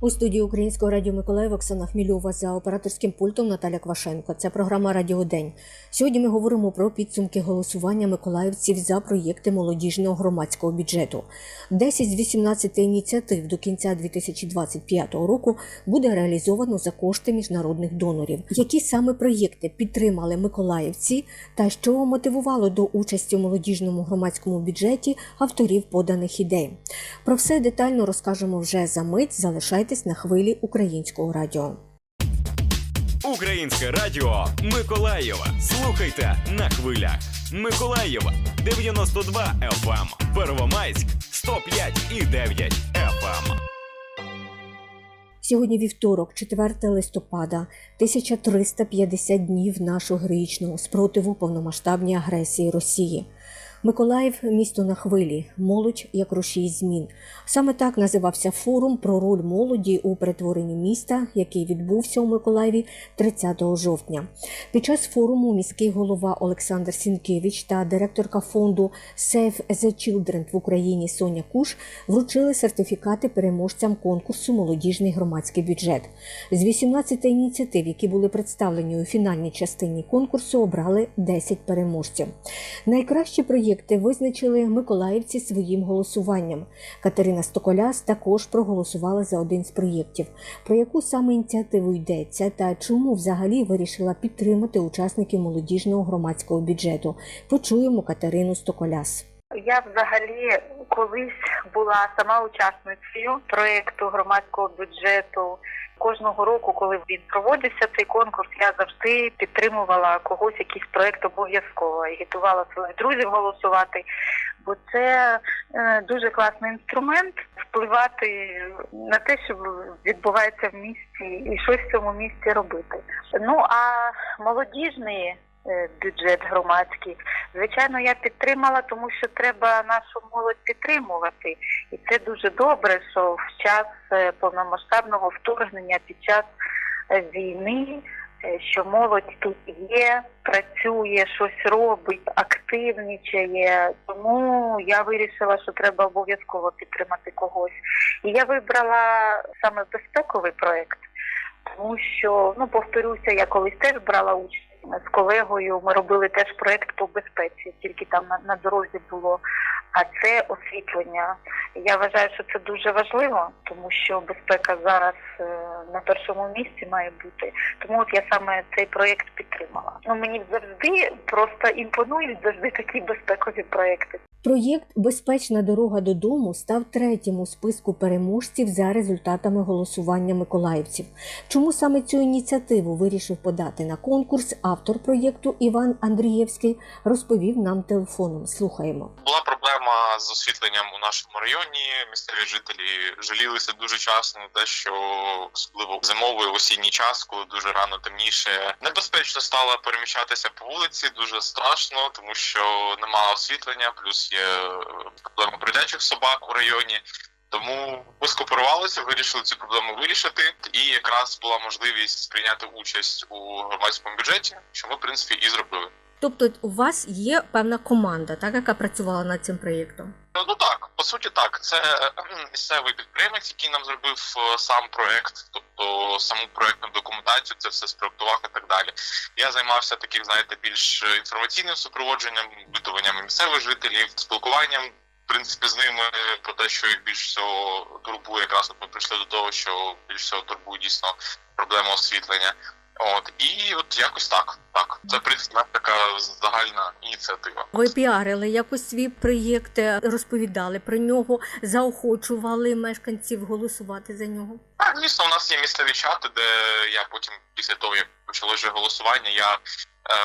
У студії Українського радіо Миколаїв Оксана Хмільова за операторським пультом Наталя Квашенко. Це програма Радіо День. Сьогодні ми говоримо про підсумки голосування миколаївців за проєкти молодіжного громадського бюджету. 10 з 18 ініціатив до кінця 2025 року буде реалізовано за кошти міжнародних донорів. Які саме проєкти підтримали миколаївці та що мотивувало до участі у молодіжному громадському бюджеті авторів поданих ідей? Про все детально розкажемо вже за мить. Залишайтесь на хвилі українського радіо. Українське радіо Миколаєва. Слухайте на хвилях. Миколаєва 92 FM. Первомайськ 105 і 9 FM. Сьогодні вівторок, 4 листопада, 1350 днів нашого героїчного спротиву повномасштабній агресії Росії. Миколаїв місто на хвилі, молодь як рушій змін. Саме так називався форум про роль молоді у перетворенні міста, який відбувся у Миколаєві 30 жовтня. Під час форуму міський голова Олександр Сінкевич та директорка фонду Save the Children в Україні Соня Куш вручили сертифікати переможцям конкурсу Молодіжний громадський бюджет. З 18 ініціатив, які були представлені у фінальній частині конкурсу, обрали 10 переможців. Найкращі проєкти визначили миколаївці своїм голосуванням. Катерина Стоколяс також проголосувала за один з проєктів. Про яку саме ініціативу йдеться та чому взагалі вирішила підтримати учасників молодіжного громадського бюджету? Почуємо Катерину Стоколяс. Я взагалі колись була сама учасницею проєкту громадського бюджету. Кожного року, коли він проводився цей конкурс, я завжди підтримувала когось якийсь проект обов'язково, агітувала своїх друзів голосувати, бо це е, дуже класний інструмент впливати на те, що відбувається в місті, і щось в цьому місті робити. Ну а молодіжний бюджет громадський, звичайно, я підтримала, тому що треба нашу молодь підтримувати, і це дуже добре, що в час е, повномасштабного вторгнення під час е, війни. е, Що молодь тут є, працює, щось робить, активнічає. Тому я вирішила, що треба обов'язково підтримати когось. І я вибрала саме безпековий проект, тому що ну повторюся, я колись теж брала участь з колегою. Ми робили теж проект по безпеці, тільки там на, дорозі було. А це освітлення. Я вважаю, що це дуже важливо, тому що безпека зараз е, на першому місці має бути. Тому от я саме цей проект підтримала. Ну мені завжди просто імпонують завжди такі безпекові проекти. Проєкт Безпечна дорога додому став третім у списку переможців за результатами голосування миколаївців. Чому саме цю ініціативу вирішив подати на конкурс автор проєкту Іван Андрієвський розповів нам телефоном. Слухаємо. Була проблема з освітленням у нашому районі. Місцеві жителі жалілися дуже часто на те, що особливо зимовий осінній час, коли дуже рано темніше, небезпечно стало переміщатися по вулиці. Дуже страшно, тому що немає освітлення, плюс є проблема бродячих собак у районі. Тому ми скооперувалися, вирішили цю проблему вирішити, і якраз була можливість прийняти участь у громадському бюджеті, що ми в принципі і зробили. Тобто, у вас є певна команда, так яка працювала над цим проєктом? Ну так, по суті, так. Це місцевий підприємець, який нам зробив е, сам проект, тобто саму проектну документацію, це все спроектував і так далі. Я займався таким, знаєте, більш інформаційним супроводженням, витуванням місцевих жителів, спілкуванням. В принципі, з ними про те, що їх більш всього турбує, якраз ми прийшли до того, що більш всього турбує дійсно проблема освітлення. От і от якось так. Так, це в принципі така загальна ініціатива. Ви піарили якось свій проєкт, розповідали про нього, заохочували мешканців голосувати за нього. Так, звісно, у нас є місцеві чати, де я потім, після того як почалося голосування, я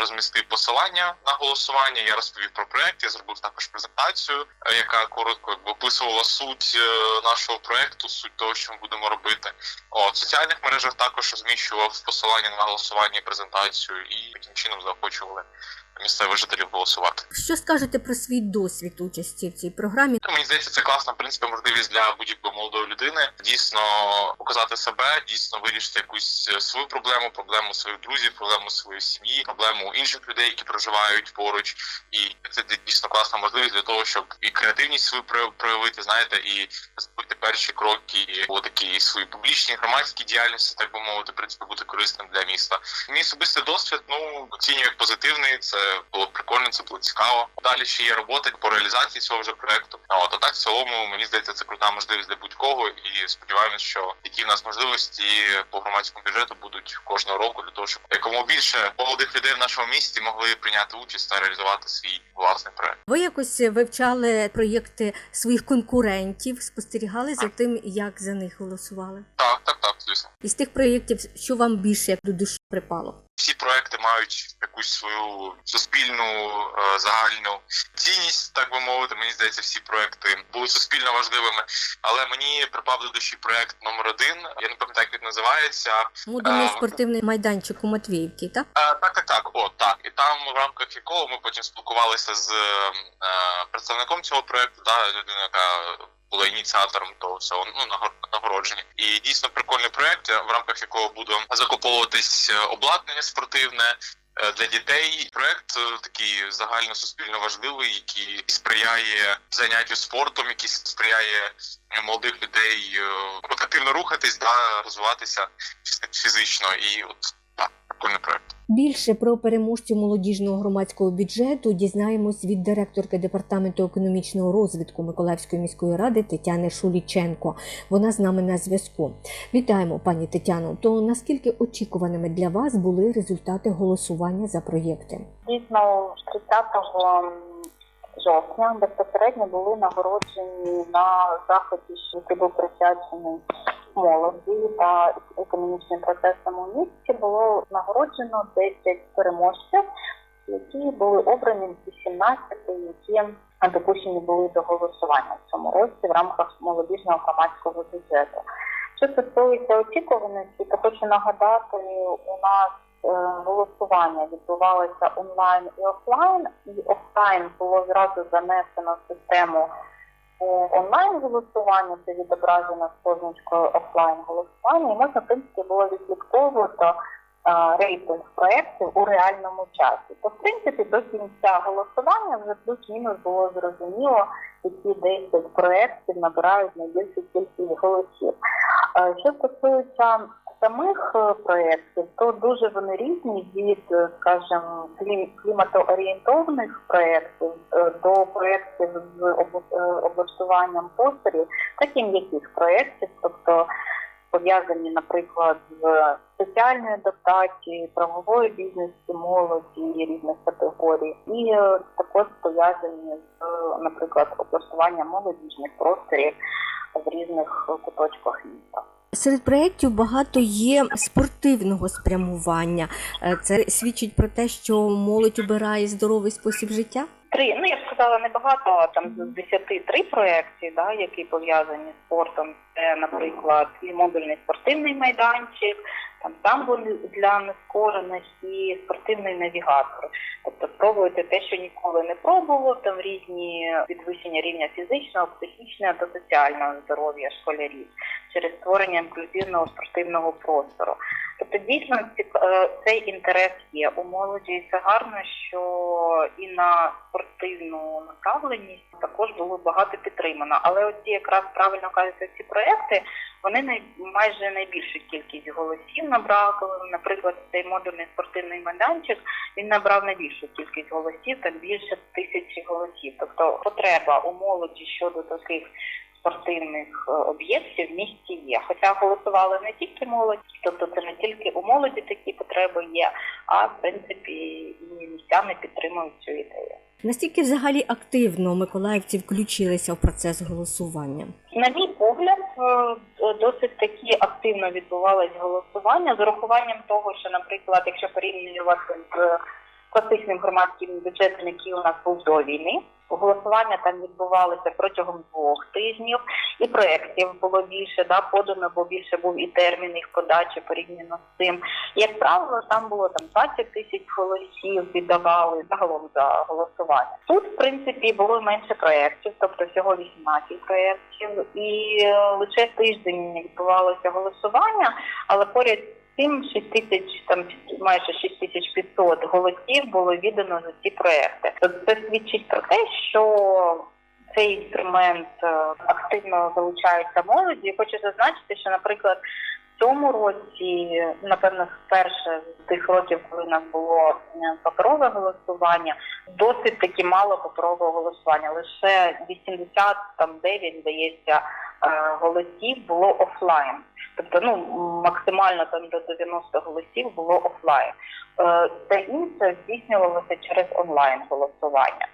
розмістив посилання на голосування. Я розповів про проект. Я зробив також презентацію, е, яка коротко якби, описувала суть е, нашого проекту, суть того, що ми будемо робити. От в соціальних мережах також розміщував посилання на голосування і презентацію, і таким чином заохочували місцевих жителів голосувати. Що скажете про свій досвід участі в цій програмі? Ну, Мені здається, це класна в принципі можливість для будь-якої молодої людини дійсно показати себе, дійсно вирішити якусь е, свою проблему, проблему своїх друзів, проблему своєї сім'ї, проблему інших людей, які проживають поруч. І це дійсно класна можливість для того, щоб і креативність свою проявити, знаєте, і зробити перші кроки у такій своїй публічній громадській діяльності, так би мовити, в принципі, бути корисним для міста. Мій особистий досвід, ну оцінюю як позитивний. Це було прикольно, це було цікаво. Далі ще є робота по реалізації цього вже проекту. От а так в цілому мені здається, це крута можливість для будь-кого, і сподіваємось, що які в нас можливості по громадському бюджету будуть кожного року для того, щоб якомога більше молодих людей в нашому місті могли прийняти участь та реалізувати свій власний проект. Ви якось вивчали проєкти своїх конкурентів, спостерігали за тим, як за них голосували? Так, так, так, звісно. Із тих проєктів, що вам більше як до душі припало? Всі проекти мають якусь свою суспільну е, загальну цінність, так би мовити. Мені здається, всі проекти були суспільно важливими. Але мені припав до душі проект номер один. Я не пам'ятаю, як він називається. Модульний Е, спортивний майданчик у Матвіївці, так? Е, так, так, так. О, так. І там в рамках якого ми потім спілкувалися з е, представником цього проекту, да, людина, яка була ініціатором того всього ну нагор- нагородження. І дійсно прикольний проект, в рамках якого буде закуповуватись е, обладнання спортивне. е, Для дітей проект е, такий загально суспільно важливий, який сприяє заняттю спортом, який сприяє молодих людей е, активно рухатись, да, розвиватися фізично. І от так, прикольний проект. Більше про переможців молодіжного громадського бюджету дізнаємось від директорки департаменту економічного розвитку Миколаївської міської ради Тетяни Шуліченко. Вона з нами на зв'язку. Вітаємо, пані Тетяно. То наскільки очікуваними для вас були результати голосування за проєкти? Дійсно, 30 жовтня безпосередньо були нагороджені на заході, що був присвячений молоді та економічним процесам у місті. Було нагороджено 10 переможців, які були обрані з 18, які допущені були до голосування в цьому році в рамках молодіжного громадського бюджету. Що стосується очікуваності, то хочу нагадати, у нас е, голосування відбувалося онлайн і офлайн, і офлайн було зразу занесено в систему онлайн голосування, це відображено з позначкою офлайн голосування, і можна в принципі було відслідковувати е, рейтинг проєктів у реальному часі. То в принципі до кінця голосування вже плюс-мінус було зрозуміло, які 10 проєктів набирають найбільшу кількість голосів. Е, Що стосується самих е, проєктів, то дуже вони різні від, е, скажімо, клі- кліматоорієнтованих проєктів е, до проєктів з облаштуванням постерів, так і м'яких проєктів, тобто пов'язані, наприклад, з соціальною адаптацією, правовою бізнесу молоді різних категорій, і також пов'язані з, наприклад, облаштуванням молодіжних просторів в різних куточках міста. Серед проєктів багато є спортивного спрямування. Е, Це свідчить про те, що молодь обирає здоровий спосіб життя. Три, ну я б сказала небагато там з десяти три проекти, да, які пов'язані з спортом. Це, наприклад, і модульний спортивний майданчик, там тамбур для нескорених і спортивний навігатор. Тобто спробуйте те, що ніколи не пробувало, там різні підвищення рівня фізичного, психічного та соціального здоров'я школярів через створення інклюзивного спортивного простору. Тобто дійсно е, цей інтерес є у молоді, і це гарно, що і на спортивну направленість також було багато підтримано. Але оці якраз правильно кажете, ці проекти вони най, майже найбільшу кількість голосів набрали. Наприклад, цей модульний спортивний майданчик він набрав найбільшу кількість голосів, там більше тисячі голосів. Тобто потреба у молоді щодо таких спортивних е, об'єктів в місті є. Хоча голосували не тільки молодь, тобто це не тільки у молоді такі потреби є, а в принципі і містяни підтримують цю ідею. Настільки взагалі активно миколаївці включилися в процес голосування? На мій погляд, досить таки активно відбувалось голосування з урахуванням того, що, наприклад, якщо порівнювати з класичним громадським бюджетом, який у нас був до війни. Голосування там відбувалося протягом двох тижнів, і проєктів було більше, да, подано, бо більше був і термін їх подачі порівняно з цим. Як правило, там було там 20 тисяч голосів віддавали загалом за голосування. Тут, в принципі, було менше проєктів, тобто всього 18 проєктів, і е, лише тиждень відбувалося голосування, але поряд з цим 6 тисяч, там майже 6500 голосів було віддано за ці проекти. Тобто це свідчить про те, що цей інструмент е, активно залучається молоді. Хочу зазначити, що, наприклад, в цьому році, напевно, вперше з тих років, коли у нас було е, паперове голосування, досить таки мало паперового голосування. Лише 89, здається, голосів було офлайн. Тобто, ну максимально там до 90 голосів було офлайн. Е, Все інше здійснювалося через онлайн голосування.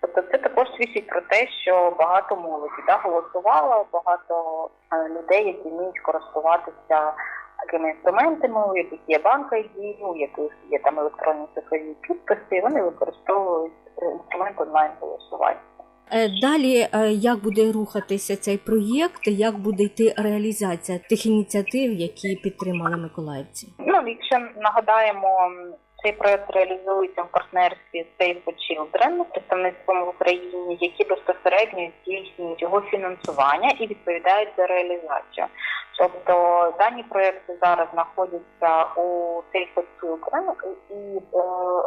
Тобто це також свідчить про те, що багато молоді да, голосувало, багато е, людей, які вміють користуватися такими інструментами, у яких є банк ID, у яких є там електронні цифрові підписи, вони використовують е, інструмент онлайн голосування. Е, Далі, е, як буде рухатися цей проєкт, як буде йти реалізація тих ініціатив, які підтримали миколаївці? Ну, якщо нагадаємо, цей проект реалізується в партнерстві Save for Children, представництвом в Україні, які безпосередньо здійснюють його фінансування і відповідають за реалізацію. Тобто дані проекти зараз знаходяться у Save for Children, і е,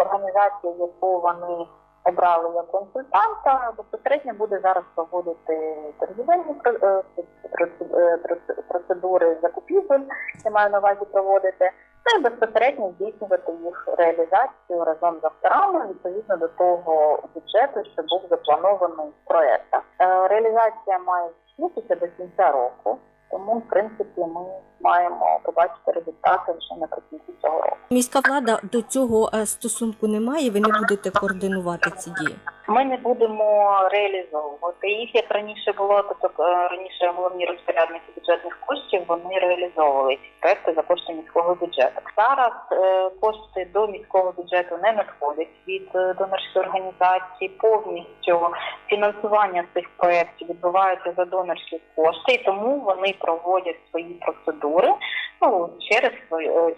організація, яку вони обрали як консультанта, безпосередньо буде зараз проводити торгівельні е, е, проц- процедури закупівель, я маю на увазі проводити, ну і безпосередньо здійснювати їх реалізацію разом з авторами відповідно до того бюджету, що був запланований в проектах. Е, Реалізація має закінчитися до кінця року. Тому, в принципі, ми маємо побачити результати вже наприкінці цього року. Міська влада до цього е, стосунку не має. Ви не будете координувати ці дії. Ми не будемо реалізовувати їх, як раніше було, тобто раніше головні розпорядники бюджетних коштів вони реалізовували ці проекти за кошти міського бюджету. Зараз е, кошти до міського бюджету не надходять від е, донорської організації. Повністю фінансування цих проєктів відбувається за донорські кошти, і тому вони проводять свої процедури ну через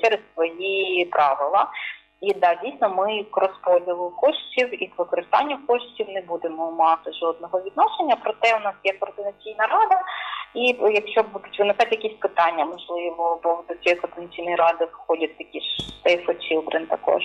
через свої правила. І да, дійсно, ми к розподілу коштів і к використанню коштів не будемо мати жодного відношення. Проте у нас є координаційна рада, і якщо будуть виникати якісь питання, можливо, бо до цієї координаційної ради входять такі ж Save Children також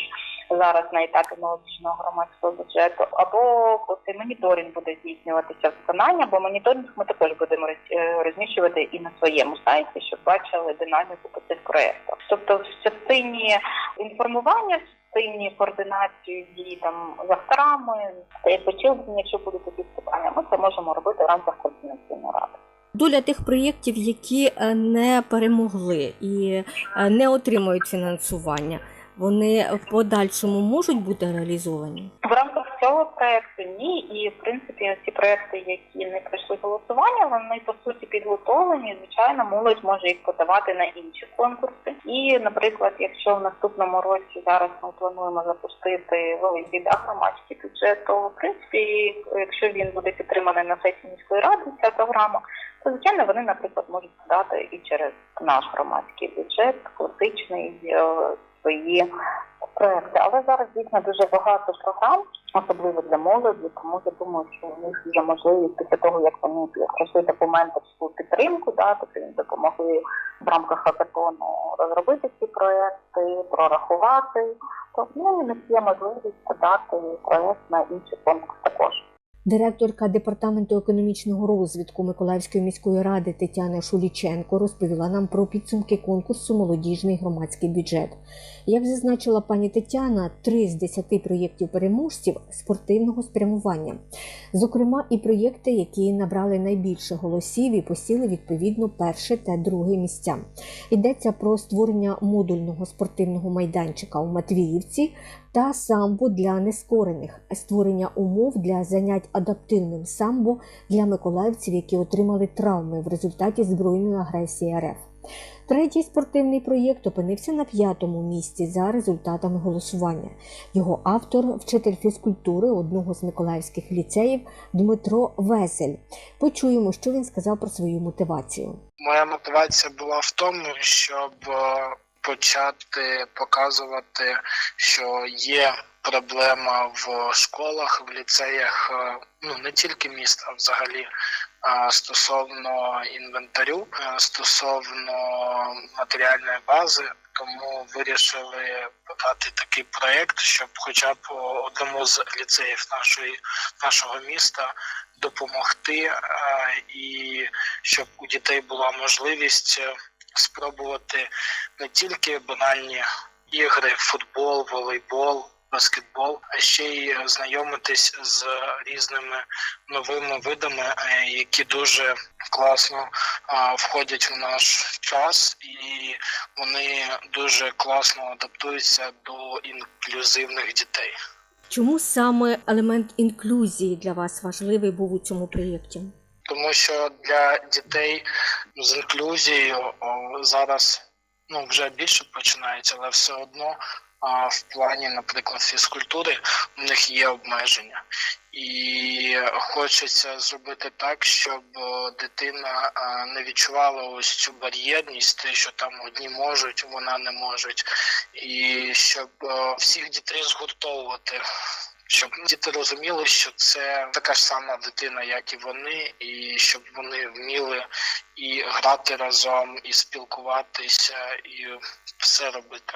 зараз на етапі молодіжного громадського бюджету, або цей моніторинг буде здійснюватися виконання, бо моніторинг ми також будемо е, розміщувати і на своєму сайті, щоб бачили динаміку по цих проєктах. Тобто в частині інформування, в частині координації дій там з авторами, та як Children, якщо будуть якісь питання, ми це можемо робити в рамках координаційної ради. Доля тих проєктів, які е, не перемогли і е, не отримують фінансування, вони в подальшому можуть бути реалізовані. В рамках цього проекту ні, і в принципі ці проекти, які не пройшли голосування, вони по суті підготовлені. Звичайно, молодь може їх подавати на інші конкурси. І, наприклад, якщо в наступному році зараз ми плануємо запустити великий да, громадський бюджет, то в принципі, якщо він буде підтриманий на сесії міської ради, ця програма, то звичайно вони, наприклад, можуть подати і через наш громадський бюджет, класичний е, свої проекти. Але зараз дійсно дуже багато програм, особливо для молоді, тому я думаю, що у них є можливість після того, як вони пройшли документи в підтримку, да, тобто їм допомогли в рамках хакатону розробити ці проекти, прорахувати. То ну, у них є можливість подати проект на інший конкурс також. Директорка департаменту економічного розвитку Миколаївської міської ради Тетяна Шуліченко розповіла нам про підсумки конкурсу Молодіжний громадський бюджет. Як зазначила пані Тетяна, три з десяти проєктів переможців спортивного спрямування, зокрема, і проєкти, які набрали найбільше голосів і посіли відповідно перше та друге місця. Йдеться про створення модульного спортивного майданчика у Матвіївці, та самбо для нескорених, створення умов для занять адаптивним самбо для миколаївців, які отримали травми в результаті збройної агресії РФ. Третій спортивний проєкт опинився на п'ятому місці за результатами голосування. Його автор, вчитель фізкультури одного з миколаївських ліцеїв Дмитро Весель. Почуємо, що він сказав про свою мотивацію. Моя мотивація була в тому, щоб е, почати показувати, що є проблема в школах, в ліцеях, е, ну не тільки міст, а взагалі стосовно інвентарю, е, стосовно матеріальної бази. Тому вирішили подати такий проєкт, щоб хоча б одному з ліцеїв нашої нашого міста допомогти е, і щоб у дітей була можливість е, спробувати не тільки банальні ігри, футбол, волейбол, баскетбол, а ще й знайомитись з різними новими видами, е, які дуже класно входять в наш час, і вони дуже класно адаптуються до інклюзивних дітей. Чому саме елемент інклюзії для вас важливий був у цьому проєкті? тому що для дітей з інклюзією зараз ну вже більше починається, але все одно а, в плані, наприклад, фізкультури у них є обмеження. І хочеться зробити так, щоб дитина не відчувала ось цю бар'єрність, те, що там одні можуть, вона не можуть, і щоб всіх дітей згуртовувати щоб діти розуміли, що це така ж сама дитина, як і вони, і щоб вони вміли і грати разом, і спілкуватися, і все робити.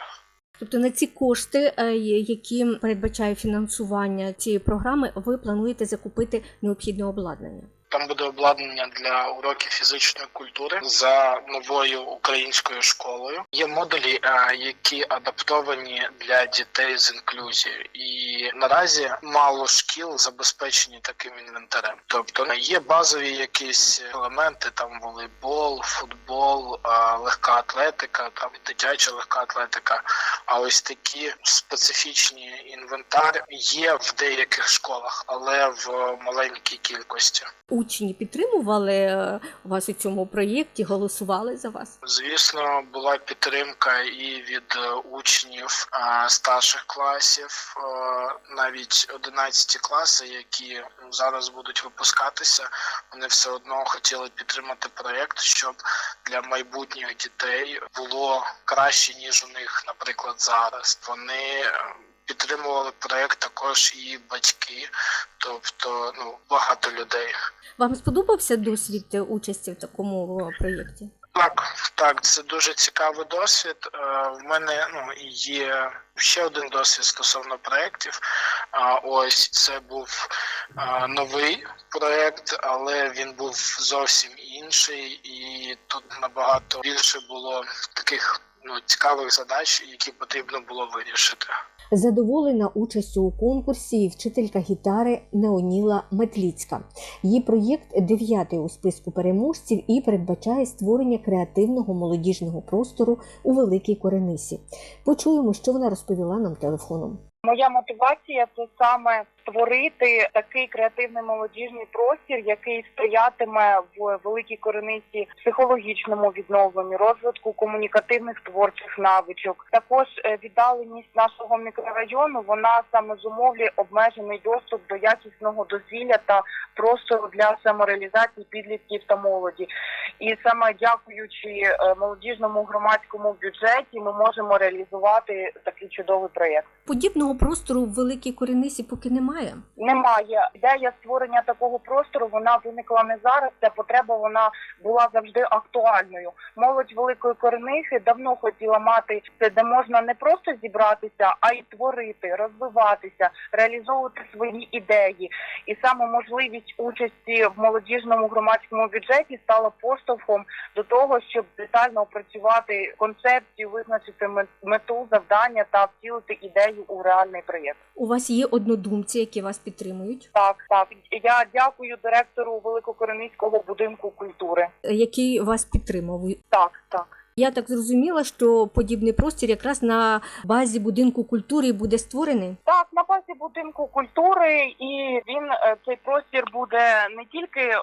Тобто на ці кошти, е, які передбачає фінансування цієї програми, ви плануєте закупити необхідне обладнання. Там буде обладнання для уроків фізичної культури за новою українською школою. Є модулі, е, які адаптовані для дітей з інклюзією, і наразі мало шкіл забезпечені таким інвентарем. Тобто є базові якісь елементи, там волейбол, футбол, е, легка атлетика, там дитяча легка атлетика. А ось такі специфічні інвентар є в деяких школах, але в маленькій кількості. Учні підтримували е, вас у цьому проєкті, голосували за вас. Звісно, була підтримка і від е, учнів е, старших класів, навіть 11 класи, які зараз будуть випускатися, вони все одно хотіли підтримати проєкт, щоб для майбутніх дітей було краще ніж у них, наприклад, зараз. Вони підтримували проєкт також і батьки, тобто ну багато людей. Вам сподобався досвід е, участі в такому е, проєкті? Так, так, це дуже цікавий досвід. Е, В мене ну є ще один досвід стосовно проєктів. Ось це був новий проєкт, але він був зовсім інший, і тут набагато більше було таких ну цікавих задач, які потрібно було вирішити. Задоволена участю у конкурсі і вчителька гітари Неоніла Метліцька. Її проєкт дев'ятий у списку переможців і передбачає створення креативного молодіжного простору у Великій Коренисі. Почуємо, що вона розповіла нам телефоном. Моя мотивація це саме створити такий креативний молодіжний простір, який сприятиме в великій корениці психологічному відновленню, розвитку комунікативних творчих навичок. Також е, віддаленість нашого мікрорайону вона саме зумовлює обмежений доступ до якісного дозвілля та простору для самореалізації підлітків та молоді. І саме дякуючи е, молодіжному громадському бюджеті, ми можемо реалізувати такий чудовий проєкт. Подібного простору в Великій Коренисі поки немає. Немає ідея створення такого простору. Вона виникла не зараз. Ця потреба вона була завжди актуальною. Молодь великої коренихи давно хотіла мати це, де можна не просто зібратися, а й творити, розвиватися, реалізовувати свої ідеї. І саме можливість участі в молодіжному громадському бюджеті стала поштовхом до того, щоб детально опрацювати концепцію, визначити мету, завдання та втілити ідею у реальний проєкт. У вас є однодумці, які вас підтримують, Так, так. Я дякую директору Великокореницького будинку культури. який вас підтримав. Так, так. Я так зрозуміла, що подібний простір якраз на базі будинку культури буде створений. Так, на базі будинку культури, і він е, цей простір буде не тільки е,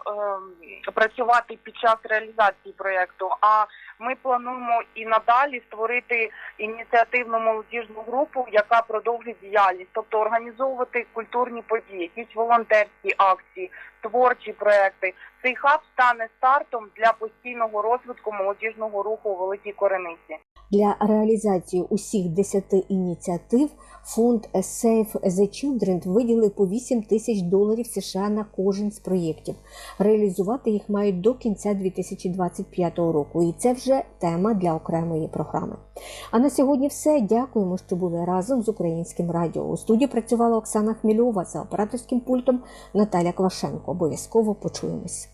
працювати під час реалізації проєкту, а ми плануємо і надалі створити ініціативну молодіжну групу, яка продовжить діяльність, тобто організовувати культурні події, якісь волонтерські акції, творчі проекти. Цей хаб стане стартом для постійного розвитку молодіжного руху у Великій Корениці. Для реалізації усіх 10 ініціатив фонд Save the Children виділив по 8 тисяч доларів США на кожен з проєктів. Реалізувати їх мають до кінця 2025 року, і це вже тема для окремої програми. А на сьогодні все. Дякуємо, що були разом з українським радіо. У студії працювала Оксана Хмільова за операторським пультом Наталя Квашенко. Обов'язково почуємось.